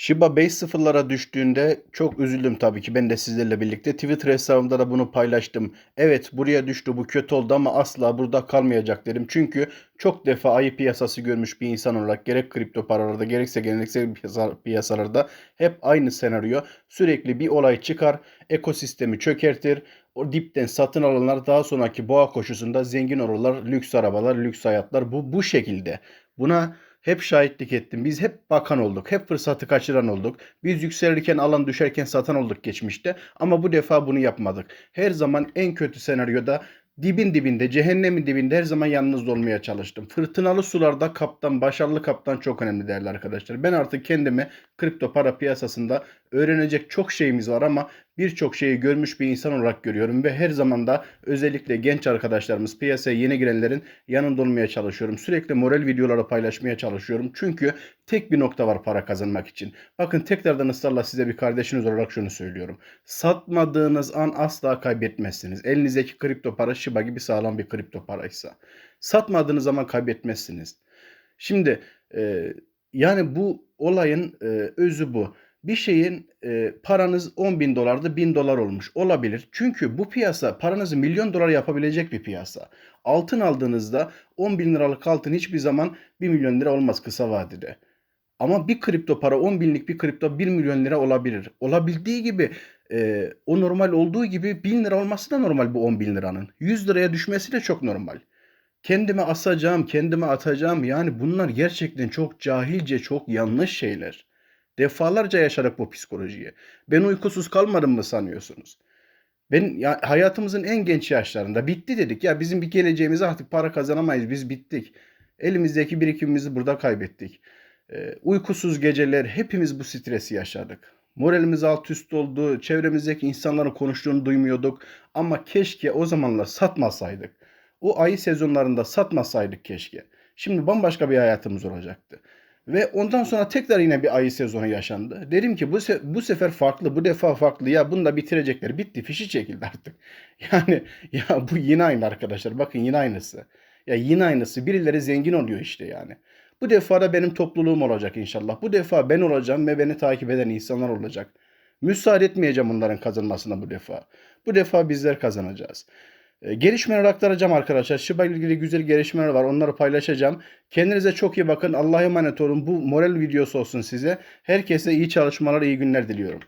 Shiba 5 sıfırlara düştüğünde çok üzüldüm tabii ki. Ben de sizlerle birlikte Twitter hesabımda da bunu paylaştım. Evet buraya düştü bu kötü oldu ama asla burada kalmayacak dedim. Çünkü çok defa ayı piyasası görmüş bir insan olarak gerek kripto paralarda gerekse geleneksel piyasa- piyasalarda hep aynı senaryo. Sürekli bir olay çıkar, ekosistemi çökertir. O dipten satın alanlar daha sonraki boğa koşusunda zengin olurlar, lüks arabalar, lüks hayatlar. Bu bu şekilde. Buna hep şahitlik ettim. Biz hep bakan olduk. Hep fırsatı kaçıran olduk. Biz yükselirken alan düşerken satan olduk geçmişte. Ama bu defa bunu yapmadık. Her zaman en kötü senaryoda dibin dibinde, cehennemin dibinde her zaman yanınızda olmaya çalıştım. Fırtınalı sularda kaptan, başarılı kaptan çok önemli değerli arkadaşlar. Ben artık kendimi kripto para piyasasında öğrenecek çok şeyimiz var ama birçok şeyi görmüş bir insan olarak görüyorum ve her zaman da özellikle genç arkadaşlarımız, piyasaya yeni girenlerin yanında olmaya çalışıyorum. Sürekli moral videoları paylaşmaya çalışıyorum. Çünkü tek bir nokta var para kazanmak için. Bakın tekrardan ısrarla size bir kardeşiniz olarak şunu söylüyorum. Satmadığınız an asla kaybetmezsiniz. Elinizdeki kripto para Shiba gibi sağlam bir kripto paraysa. Satmadığınız zaman kaybetmezsiniz. Şimdi e, yani bu olayın e, özü bu. Bir şeyin e, paranız 10 bin dolardı 1000 dolar olmuş olabilir. Çünkü bu piyasa paranızı milyon dolar yapabilecek bir piyasa. Altın aldığınızda 10 bin liralık altın hiçbir zaman 1 milyon lira olmaz kısa vadede. Ama bir kripto para 10 binlik bir kripto 1 milyon lira olabilir. Olabildiği gibi e, o normal olduğu gibi 1000 lira olması da normal bu 10 bin liranın. 100 liraya düşmesi de çok normal. Kendime asacağım, kendime atacağım. Yani bunlar gerçekten çok cahilce, çok yanlış şeyler. Defalarca yaşadık bu psikolojiyi. Ben uykusuz kalmadım mı sanıyorsunuz? Ben ya, hayatımızın en genç yaşlarında bitti dedik. Ya bizim bir geleceğimiz artık para kazanamayız. Biz bittik. Elimizdeki birikimimizi burada kaybettik. Ee, uykusuz geceler hepimiz bu stresi yaşadık. Moralimiz alt üst oldu. Çevremizdeki insanların konuştuğunu duymuyorduk. Ama keşke o zamanlar satmasaydık. O ayı sezonlarında satmasaydık keşke. Şimdi bambaşka bir hayatımız olacaktı. Ve ondan sonra tekrar yine bir ayı sezonu yaşandı. Dedim ki bu, se- bu sefer farklı, bu defa farklı. Ya bunu da bitirecekler. Bitti, fişi çekildi artık. Yani ya bu yine aynı arkadaşlar. Bakın yine aynısı. Ya yine aynısı. Birileri zengin oluyor işte yani. Bu defa da benim topluluğum olacak inşallah. Bu defa ben olacağım ve beni takip eden insanlar olacak. Müsaade etmeyeceğim onların kazanmasına bu defa. Bu defa bizler kazanacağız. E, Gelişmeleri aktaracağım arkadaşlar. Shiba ile ilgili güzel gelişmeler var. Onları paylaşacağım. Kendinize çok iyi bakın. Allah'a emanet olun. Bu moral videosu olsun size. Herkese iyi çalışmalar, iyi günler diliyorum.